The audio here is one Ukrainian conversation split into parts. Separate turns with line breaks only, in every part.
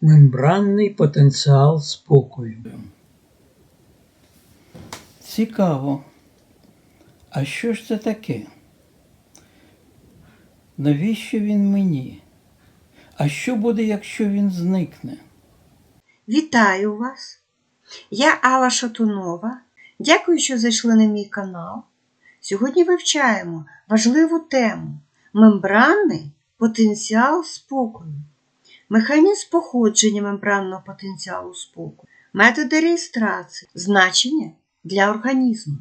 Мембранний потенціал спокою.
Цікаво. А що ж це таке? Навіщо він мені? А що буде, якщо він зникне?
Вітаю вас! Я Алла Шатунова. Дякую, що зайшли на мій канал. Сьогодні вивчаємо важливу тему мембранний потенціал спокою, механізм походження мембранного потенціалу спокою, методи реєстрації, значення для організму.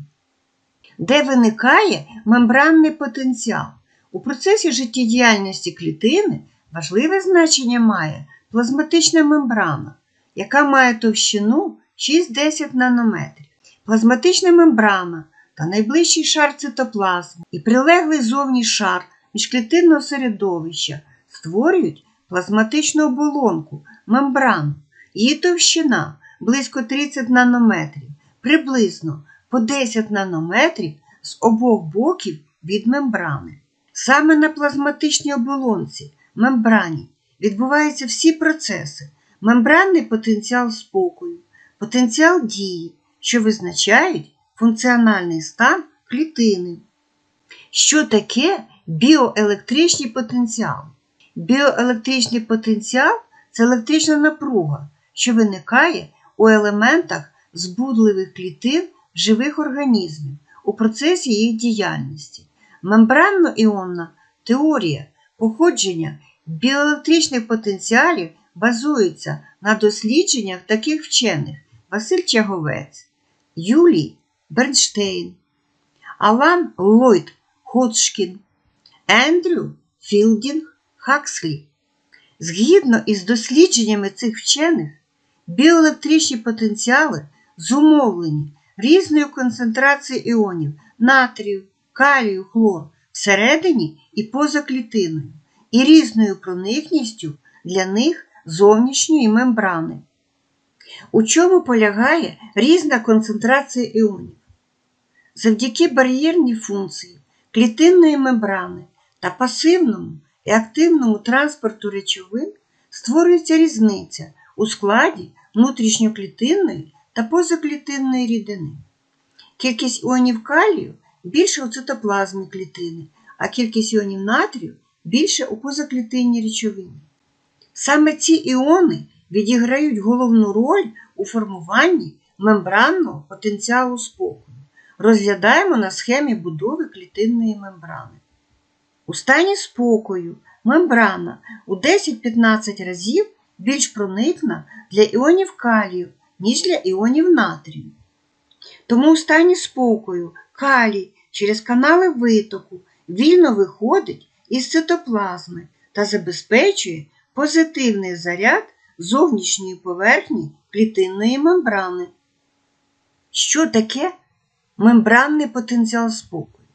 Де виникає мембранний потенціал? У процесі життєдіяльності клітини важливе значення має плазматична мембрана, яка має товщину 6-10 нанометрів. Плазматична мембрана та найближчий шар цитоплазми і прилеглий зовні шар міжклітинного середовища створюють плазматичну оболонку, мембрану. Її товщина близько 30 нанометрів, приблизно по 10 нанометрів з обох боків від мембрани. Саме на плазматичній оболонці, мембрані, відбуваються всі процеси, мембранний потенціал спокою, потенціал дії, що визначають функціональний стан клітини. Що таке біоелектричний потенціал? Біоелектричний потенціал це електрична напруга, що виникає у елементах збудливих клітин живих організмів у процесі їх діяльності. Мембранно-іонна теорія походження біоелектричних потенціалів базується на дослідженнях таких вчених Василь Чаговець, Юлій Бернштейн, Алан Ллойд Ходжкін, Ендрю Філдінг Хакслі. Згідно із дослідженнями цих вчених, біоелектричні потенціали зумовлені різною концентрацією іонів натрію, калію, хлор всередині і поза клітиною, і різною проникністю для них зовнішньої мембрани. У чому полягає різна концентрація іонів? Завдяки бар'єрній функції клітинної мембрани та пасивному і активному транспорту речовин створюється різниця у складі внутрішньоклітинної та позаклітинної рідини. Кількість іонів калію більше у цитоплазмі клітини, а кількість іонів натрію більше у позаклітинній речовині. Саме ці іони відіграють головну роль у формуванні мембранного потенціалу спокою. Розглядаємо на схемі будови клітинної мембрани. У стані спокою мембрана у 10-15 разів більш проникна для іонів калію, ніж для іонів натрію. Тому у стані спокою калій через канали витоку вільно виходить із цитоплазми та забезпечує позитивний заряд зовнішньої поверхні клітинної мембрани. Що таке мембранний потенціал спокою?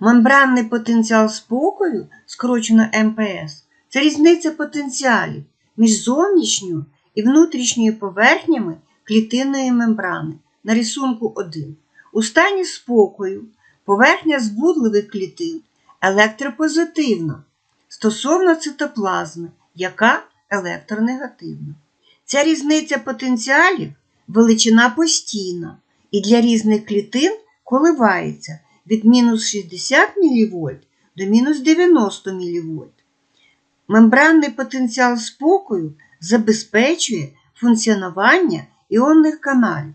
Мембранний потенціал спокою, скорочено МПС, це різниця потенціалів між зовнішньою і внутрішньою поверхнями клітинної мембрани на рисунку 1. У стані спокою поверхня збудливих клітин електропозитивна стосовно цитоплазми, яка електронегативна. Ця різниця потенціалів величина постійна і для різних клітин коливається від мінус 60 мВ до мінус 90 мВ. Мембранний потенціал спокою забезпечує функціонування іонних каналів.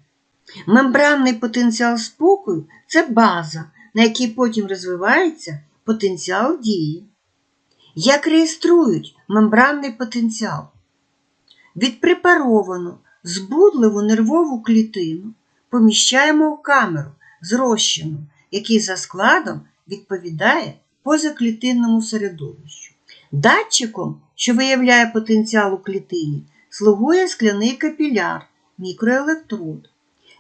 Мембранний потенціал спокою це база, на якій потім розвивається потенціал дії. Як реєструють мембранний потенціал? Відпрепаровану збудливу нервову клітину поміщаємо в камеру з розчином, який за складом відповідає позаклітинному середовищу. Датчиком, що виявляє потенціал у клітині, слугує скляний капіляр, мікроелектрод.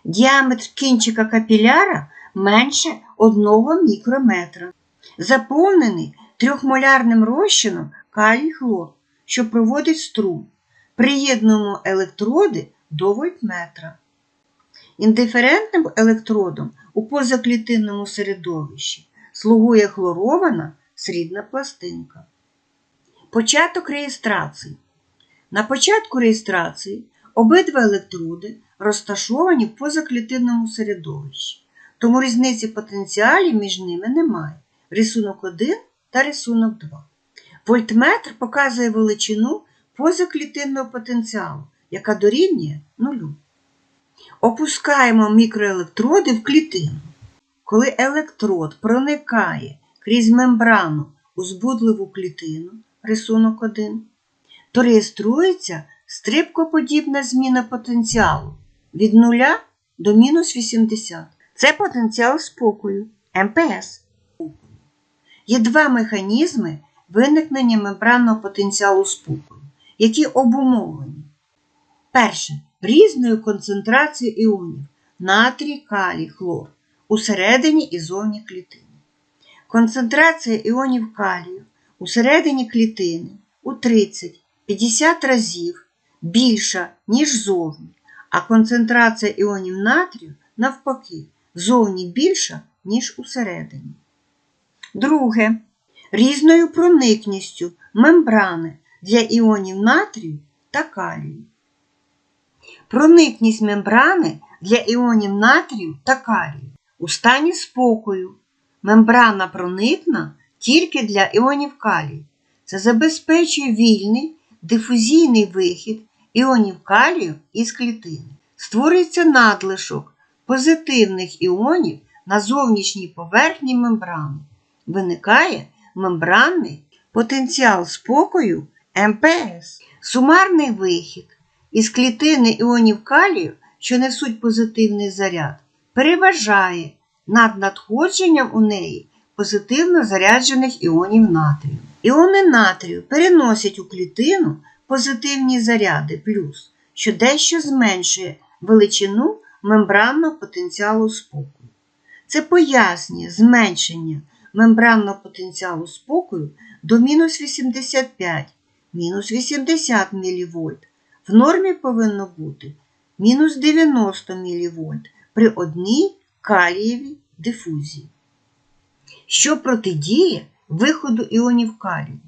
Діаметр кінчика капіляра менше 1 мікрометра. Заповнений трьохмолярним розчином калій хлор, що проводить струм. Приєднуємо електроди до вольтметра. Індиферентним електродом у позаклітинному середовищі слугує хлорована срібна пластинка. Початок реєстрації. На початку реєстрації обидва електроди розташовані в позаклітинному середовищі, тому різниці потенціалів між ними немає. Рисунок 1 та рисунок 2. Вольтметр показує величину позаклітинного потенціалу, яка дорівнює нулю. Опускаємо мікроелектроди в клітину. Коли електрод проникає крізь мембрану у збудливу клітину, рисунок 1, то реєструється стрибкоподібна зміна потенціалу від 0 до мінус 80. Це потенціал спокою МПС. Є два механізми виникнення мембранного потенціалу спокою, які обумовлені. Перше різною концентрацією іонів натрій, калій, хлор усередині і зовні клітини. Концентрація іонів калію усередині клітини у 30-50 разів більша, ніж зовні, а концентрація іонів натрію навпаки зовні більша, ніж усередині. Друге. Різною проникністю мембрани для іонів натрію та калію. Проникність мембрани для іонів натрію та калію у стані спокою. Мембрана проникна тільки для іонів калію. Це забезпечує вільний дифузійний вихід іонів калію із клітини. Створюється надлишок позитивних іонів на зовнішній поверхні мембрани. Виникає мембранний потенціал спокою МПС. Сумарний вихід із клітини іонів калію, що несуть позитивний заряд, переважає над надходженням у неї позитивно заряджених іонів натрію. Іони натрію переносять у клітину позитивні заряди плюс, що дещо зменшує величину мембранного потенціалу спокою. Це пояснює зменшення мембранного потенціалу спокою до мінус 85, мінус 80 мВ. В нормі повинно бути мінус 90 мВ при одній калієвій дифузії. Що протидіє виходу іонів калію?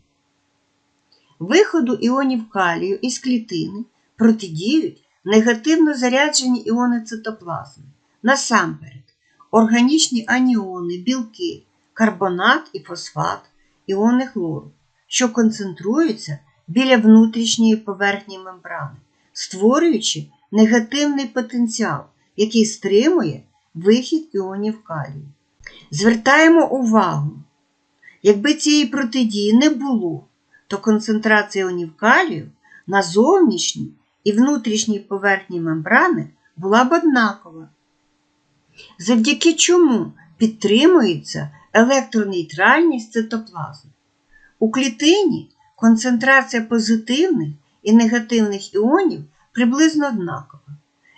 Виходу іонів калію із клітини протидіють негативно заряджені іони цитоплазми. Насамперед, органічні аніони, білки, карбонат і фосфат, іони хлору, що концентруються біля внутрішньої поверхні мембрани, створюючи негативний потенціал, який стримує вихід іонів калію. Звертаємо увагу, якби цієї протидії не було, то концентрація іонів калію на зовнішній і внутрішній поверхні мембрани була б однакова. Завдяки чому підтримується електронейтральність цитоплазми. У клітині концентрація позитивних і негативних іонів приблизно однакова.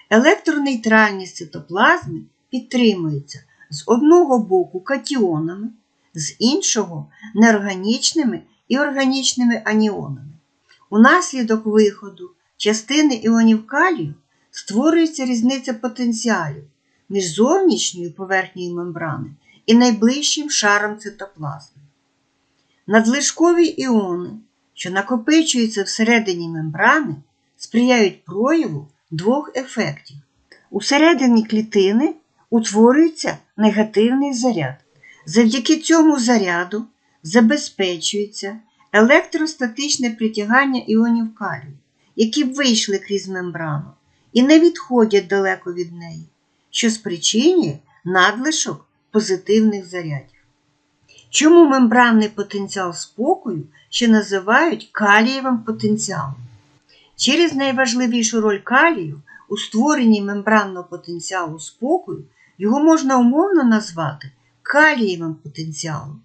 Електронейтральність цитоплазми підтримується з одного боку катіонами, з іншого неорганічними і органічними аніонами. Унаслідок виходу частини іонів калію створюється різниця потенціалів між зовнішньою поверхнею мембрани і найближчим шаром цитоплазми. Надлишкові іони, що накопичуються всередині мембрани, сприяють прояву двох ефектів. Усередині клітини утворюється негативний заряд. Завдяки цьому заряду забезпечується електростатичне притягання іонів калію, які вийшли крізь мембрану і не відходять далеко від неї, що спричинює надлишок позитивних зарядів. Чому мембранний потенціал спокою ще називають калієвим потенціалом? Через найважливішу роль калію у створенні мембранного потенціалу спокою його можна умовно назвати калієвим потенціалом.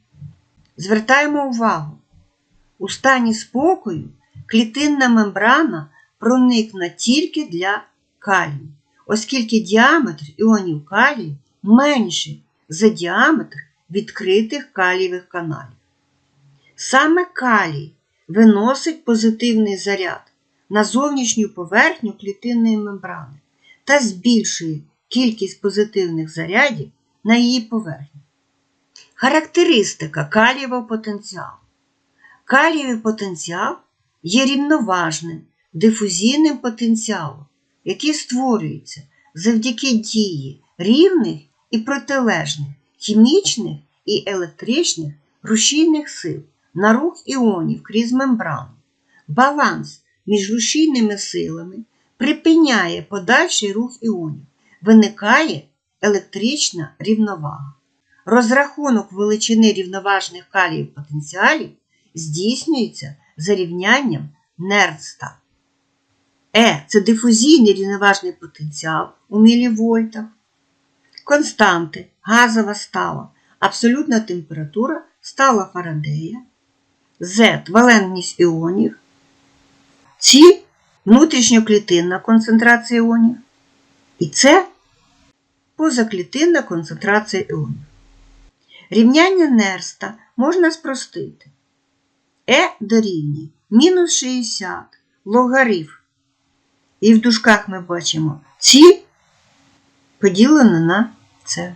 Звертаємо увагу, у стані спокою клітинна мембрана проникна тільки для калію, оскільки діаметр іонів калію менший за діаметр відкритих калієвих каналів. Саме калій виносить позитивний заряд на зовнішню поверхню клітинної мембрани та збільшує кількість позитивних зарядів на її поверхні. Характеристика калієвого потенціалу. Калієвий потенціал є рівноважним дифузійним потенціалом, який створюється завдяки дії рівних і протилежних хімічних і електричних рушійних сил на рух іонів крізь мембрану. Баланс між рушійними силами припиняє подальший рух іонів, виникає електрична рівновага. Розрахунок величини рівноважних каліїв потенціалів здійснюється за рівнянням. Е це дифузійний рівноважний потенціал у мілівольтах. Константи газова стала, абсолютна температура стала Фарадея, Z валентність іонів, Ці внутрішньоклітинна концентрація іонів, і це позаклітинна концентрація іонів. Рівняння Нерста можна спростити. Е дорівнює мінус 60 логарифм. І в дужках ми бачимо ці поділено на це.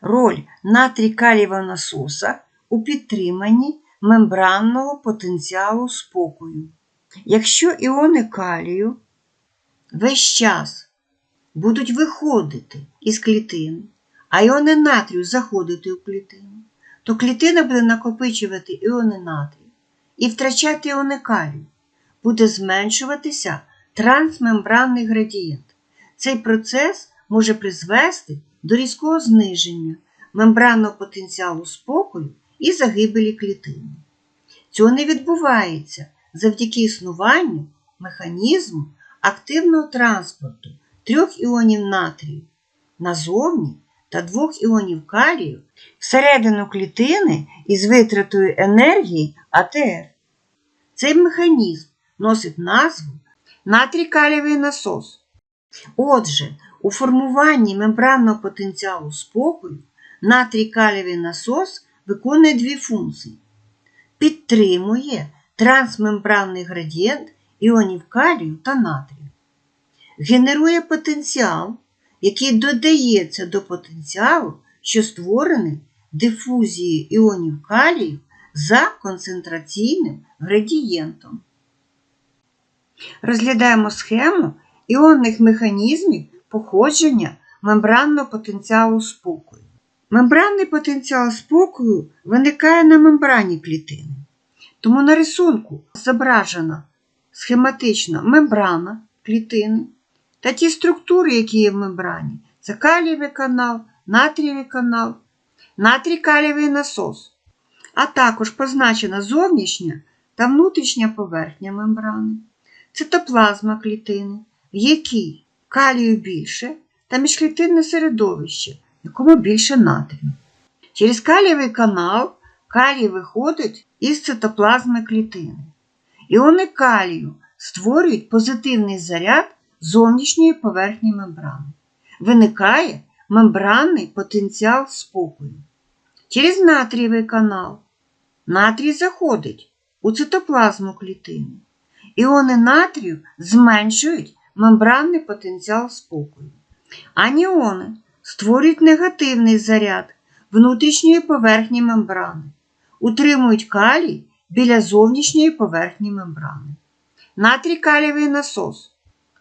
Роль натрій калієва насоса у підтриманні мембранного потенціалу спокою. Якщо іони калію весь час будуть виходити із клітини, а іони натрію заходити у клітину, то клітина буде накопичувати іони натрію і втрачати іони калію. Буде зменшуватися трансмембранний градієнт. Цей процес може призвести до різкого зниження мембранного потенціалу спокою і загибелі клітини. Цього не відбувається завдяки існуванню механізму активного транспорту трьох іонів натрію назовні та двох іонів калію всередину клітини із витратою енергії АТР. Цей механізм носить назву натрій-калієвий насос. Отже, у формуванні мембранного потенціалу спокою натрій-калієвий насос виконує дві функції. Підтримує трансмембранний градієнт іонів калію та натрію. Генерує потенціал, який додається до потенціалу, що створений дифузією іонів калію за концентраційним градієнтом. Розглядаємо схему іонних механізмів походження мембранного потенціалу спокою. Мембранний потенціал спокою виникає на мембрані клітини. Тому на рисунку зображена схематично мембрана клітини та ті структури, які є в мембрані. Це калієвий канал, натрієвий канал, натрій-калієвий насос, а також позначена зовнішня та внутрішня поверхня мембрани, цитоплазма клітини, в якій калію більше та міжклітинне середовище, якому більше натрію. Через калієвий канал калій виходить із цитоплазми клітини. Іони калію створюють позитивний заряд зовнішньої поверхні мембрани. Виникає мембранний потенціал спокою. Через натрієвий канал натрій заходить у цитоплазму клітини. Іони натрію зменшують мембранний потенціал спокою. Аніони створюють негативний заряд внутрішньої поверхні мембрани, утримують калій біля зовнішньої поверхні мембрани. Натрій калієвий насос.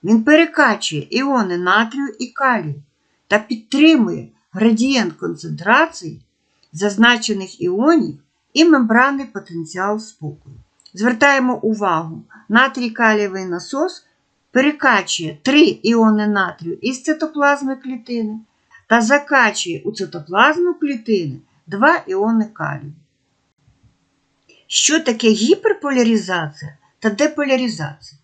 Він перекачує іони натрію і калію та підтримує градієнт концентрації зазначених іонів і мембранний потенціал спокою. Звертаємо увагу, натрій калієвий насос перекачує три іони натрію із цитоплазми клітини та закачує у цитоплазму клітини два іони калію. Що таке гіперполяризація та деполяризація?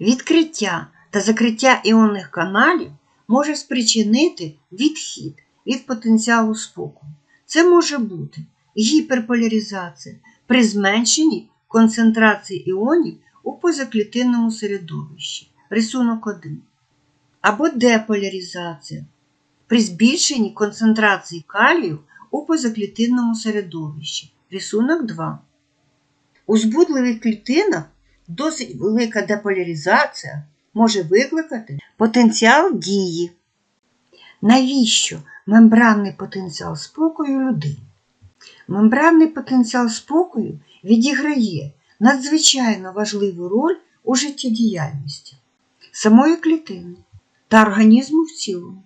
Відкриття та закриття іонних каналів може спричинити відхід від потенціалу спокою. Це може бути гіперполяризація при зменшенні концентрації іонів у позаклітинному середовищі, рисунок 1, або деполяризація при збільшенні концентрації калію у позаклітинному середовищі, рисунок 2. У збудливих клітинах досить велика деполяризація може викликати потенціал дії. Навіщо мембранний потенціал спокою людини? Мембранний потенціал спокою відіграє надзвичайно важливу роль у життєдіяльності самої клітини та організму в цілому.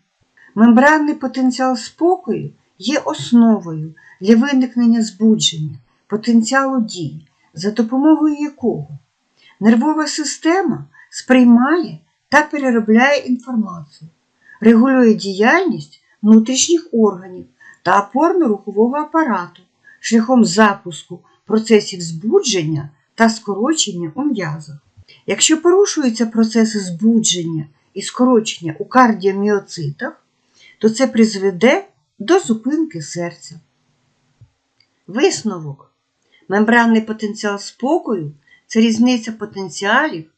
Мембранний потенціал спокою є основою для виникнення збудження, потенціалу дій, за допомогою якого нервова система сприймає та переробляє інформацію, регулює діяльність внутрішніх органів та опорно-рухового апарату шляхом запуску процесів збудження та скорочення у м'язах. Якщо порушуються процеси збудження і скорочення у кардіоміоцитах, то це призведе до зупинки серця. Висновок. Мембранний потенціал спокою це різниця потенціалів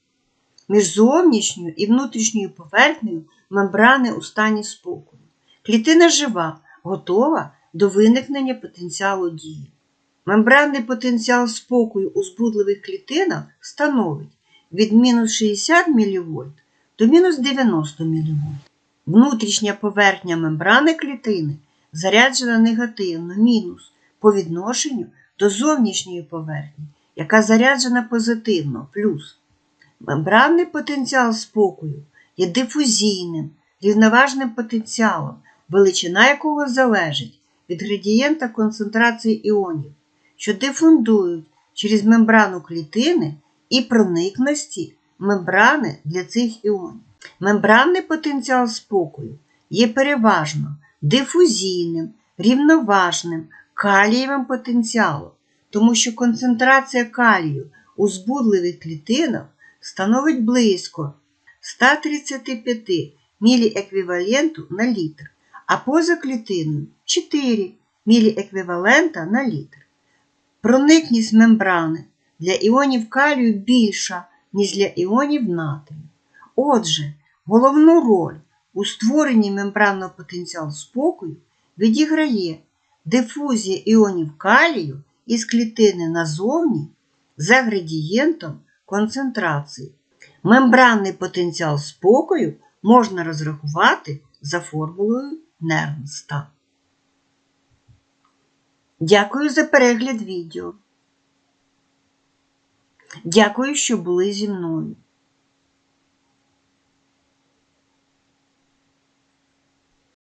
між зовнішньою і внутрішньою поверхнею мембрани у стані спокою. Клітина жива, готова до виникнення потенціалу дії. Мембранний потенціал спокою у збудливих клітинах становить від мінус 60 мВ до мінус 90 мВ. Внутрішня поверхня мембрани клітини заряджена негативно мінус по відношенню до зовнішньої поверхні, яка заряджена позитивно плюс. Мембранний потенціал спокою є дифузійним, рівноважним потенціалом, величина якого залежить від градієнта концентрації іонів, що дифундують через мембрану клітини і проникності мембрани для цих іонів. Мембранний потенціал спокою є переважно дифузійним, рівноважним калієвим потенціалом, тому що концентрація калію у збудливих клітинах становить близько 135 міліеквіваленту на літр, а поза клітиною 4 міліеквівалента на літр. Проникність мембрани для іонів калію більша, ніж для іонів натрію. Отже, головну роль у створенні мембранного потенціалу спокою відіграє дифузія іонів калію із клітини назовні за градієнтом концентрації. Мембранний потенціал спокою можна розрахувати за формулою Нернста. Дякую за перегляд відео. Дякую, що були зі мною.